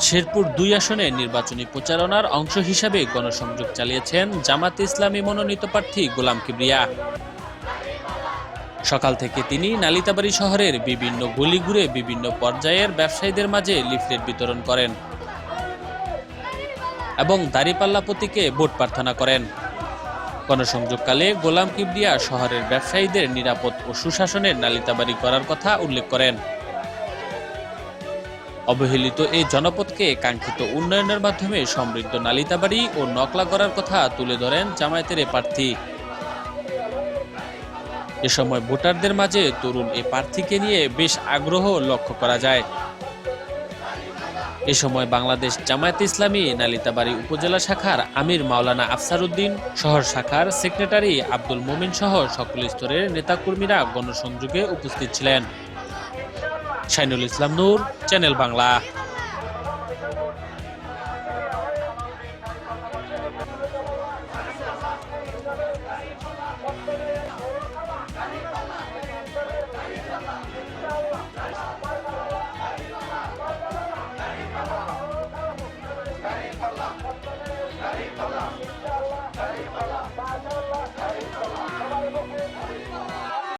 শেরপুর দুই আসনে নির্বাচনী প্রচারণার অংশ হিসাবে গণসংযোগ চালিয়েছেন জামাত ইসলামী মনোনীত প্রার্থী গোলাম কিবরিয়া। সকাল থেকে তিনি নালিতাবাড়ি শহরের বিভিন্ন গলি ঘুরে বিভিন্ন পর্যায়ের ব্যবসায়ীদের মাঝে লিফলেট বিতরণ করেন এবং দাঁড়িপাল্লা প্রতীকে ভোট প্রার্থনা করেন। গণসংযোগকালে গোলাম কিবরিয়া শহরের ব্যবসায়ীদের নিরাপদ ও সুশাসনের নালিতাবাড়ি করার কথা উল্লেখ করেন। অবহেলিত এই জনপদকে কাঙ্ক্ষিত উন্নয়নের মাধ্যমে সমৃদ্ধ নালিতাবাড়ি ও নকলা করার কথা তুলে ধরেন জামায়াতের এ প্রার্থী। এ সময় ভোটারদের মাঝে তরুণ এ প্রার্থীকে নিয়ে বেশ আগ্রহ লক্ষ্য করা যায়। এ সময় বাংলাদেশ জামায়াত ইসলামী নালিতাবাড়ি উপজেলা শাখার আমির মাওলানা আফসার উদ্দিন শহর শাখার সেক্রেটারি আব্দুল মোমিন সহ সকল স্তরের নেতাকর্মীরা গণসংযোগে উপস্থিত ছিলেন। শাইনুল ইসলাম নূর চ্যানেল বাংলা।